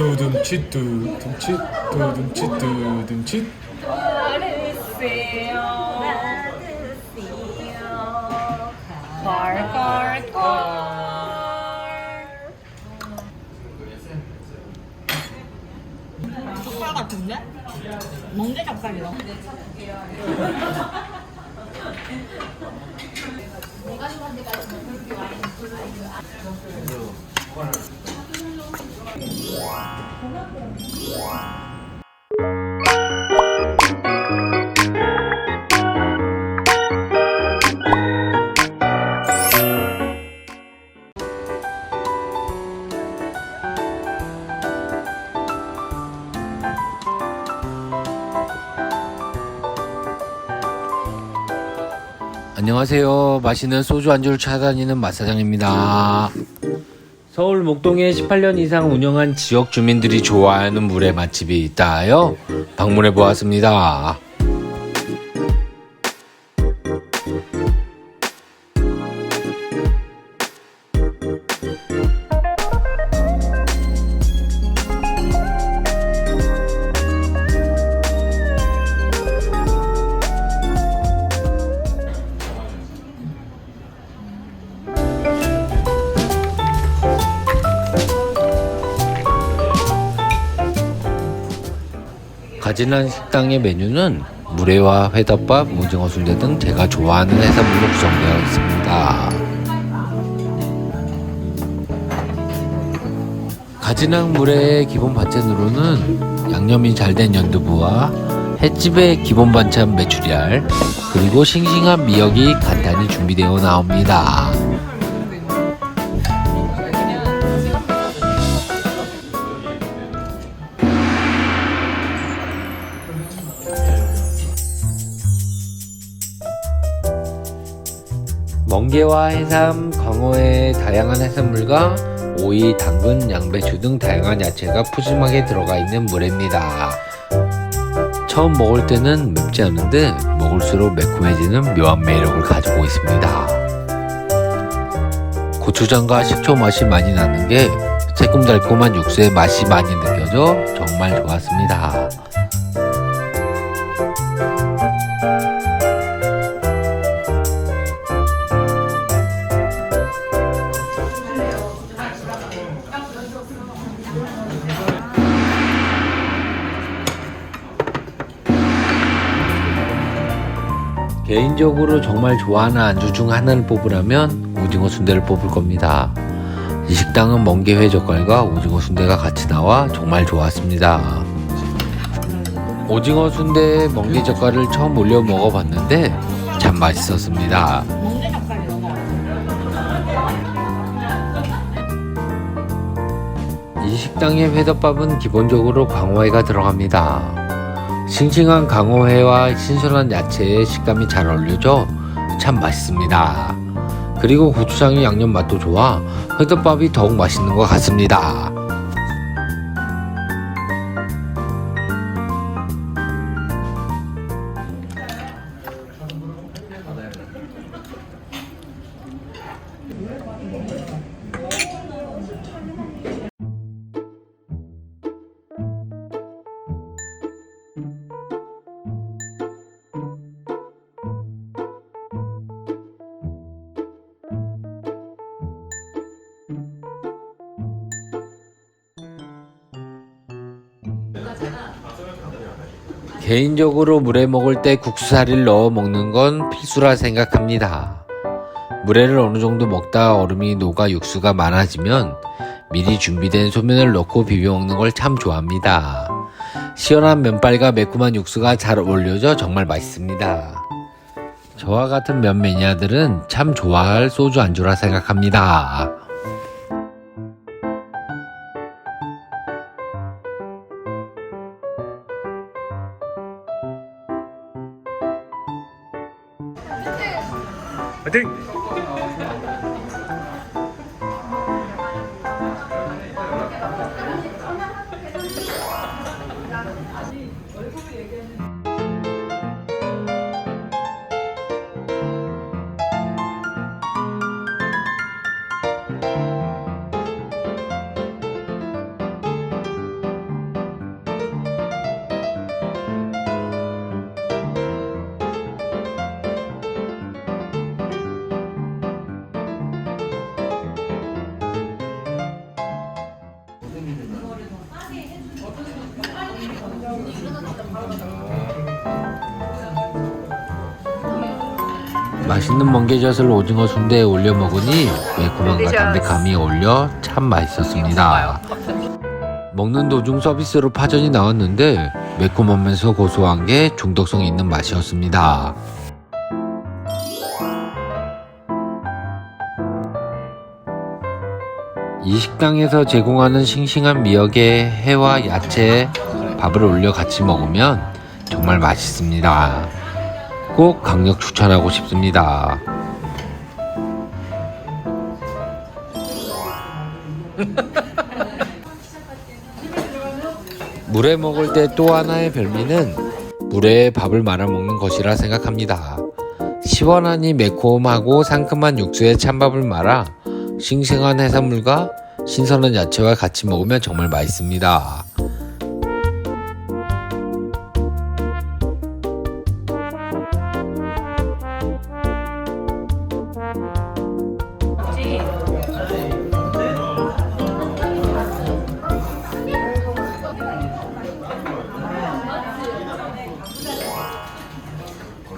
두둠치 두둠치 두둠치 두둠치 받으세요. 걸걸걸. 젓갈 같은데? 멍게 젓갈이다. 안녕하세요. 맛있는 소주 안주를 찾아다니는 맛사장입니다. 서울 목동에 18년 이상 운영한 지역 주민들이 좋아하는 물의 맛집이 있다 하여 방문해 보았습니다. 가진한 식당의 메뉴는 물회와 회덮밥, 오징어 순대 등 제가 좋아하는 해산물로 구성되어 있습니다. 가진항 물회의 기본 반찬으로는 양념이 잘 된 연두부와 횟집의 기본 반찬 메추리알 그리고 싱싱한 미역이 간단히 준비되어 나옵니다. 멍게와 해삼, 광어의 다양한 해산물과 오이, 당근, 양배추 등 다양한 야채가 푸짐하게 들어가 있는 물회입니다. 처음 먹을 때는 맵지 않은데 먹을수록 매콤해지는 묘한 매력을 가지고 있습니다. 고추장과 식초 맛이 많이 나는 게 새콤달콤한 육수의 맛이 많이 느껴져 정말 좋았습니다. 개인적으로 정말 좋아하는 안주 중 하나를 뽑으라면 오징어 순대를 뽑을 겁니다. 이 식당은 멍게 회 젓갈과 오징어 순대가 같이 나와 정말 좋았습니다. 오징어 순대에 멍게 젓갈을 처음 올려 먹어봤는데 참 맛있었습니다. 멍게. 이 식당의 회덮밥은 기본적으로 광어회가 들어갑니다. 싱싱한 광어회와 신선한 야채의 식감이 잘 어울려져 참 맛있습니다. 그리고 고추장의 양념 맛도 좋아 회덮밥이 더욱 맛있는 것 같습니다. 개인적으로 물에 먹을 때 국수사리를 넣어 먹는 건 필수라 생각합니다. 물회를 어느 정도 먹다 얼음이 녹아 육수가 많아지면 미리 준비된 소면을 넣고 비벼 먹는 걸 참 좋아합니다. 시원한 면발과 매콤한 육수가 잘 어울려져 정말 맛있습니다. 저와 같은 면 매니아들은 참 좋아할 소주 안주라 생각합니다. 화이팅! 맛있는 멍게젓을 오징어 순대에 올려 먹으니 매콤함과 담백함이 어울려 참 맛있었습니다. 먹는 도중 서비스로 파전이 나왔는데 매콤하면서 고소한 게 중독성 있는 맛이었습니다. 이 식당에서 제공하는 싱싱한 미역에 해와 야채, 밥을 올려 같이 먹으면 정말 맛있습니다. 꼭 강력 추천하고 싶습니다. 물에 먹을 때 또 하나의 별미는 물에 밥을 말아 먹는 것이라 생각합니다. 시원하니 매콤하고 상큼한 육수에 찬밥을 말아 싱싱한 해산물과 신선한 야채와 같이 먹으면 정말 맛있습니다.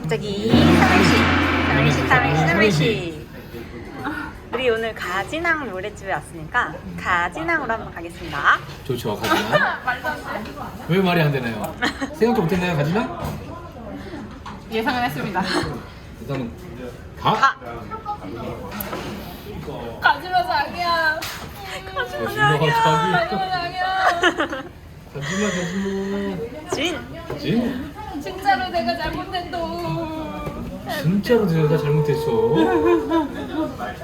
갑자기 삼행시 삼행시 삼행시 우리 오늘 가진항 노래집에 왔으니까 가진항으로 한번 가겠습니다 좋죠 가지나 왜 말이 안 되나요? 생각도 못했나요 가지나? 예상은 했습니다. 일단은 가 가 가지마 자기야. 가지마 자기 가지마 자기야. 가지마 가지마 진 진 진짜로 내가 잘못했도. 진짜로 내가 잘못했어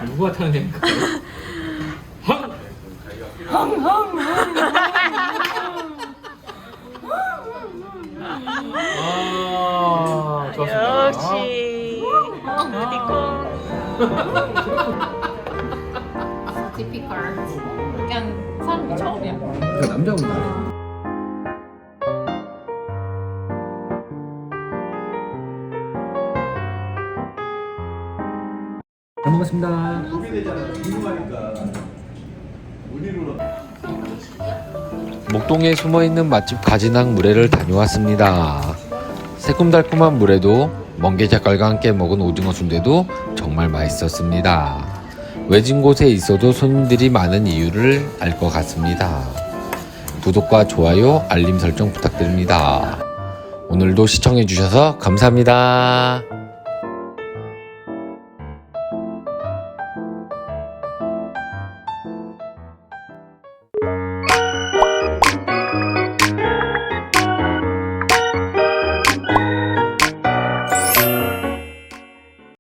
누가 타냐니까? 항 아, 좋았습니다. 역시. 어디고 티피컬. 그냥 사람 처음이야. 아, 남자분이 잘 먹었습니다. 목동에 숨어있는 맛집 가진항 물회를 다녀왔습니다. 새콤달콤한 물회도 멍게젓갈과 함께 먹은 오징어 순대도 정말 맛있었습니다. 외진 곳에 있어도 손님들이 많은 이유를 알 것 같습니다. 구독과 좋아요, 알림 설정 부탁드립니다. 오늘도 시청해주셔서 감사합니다.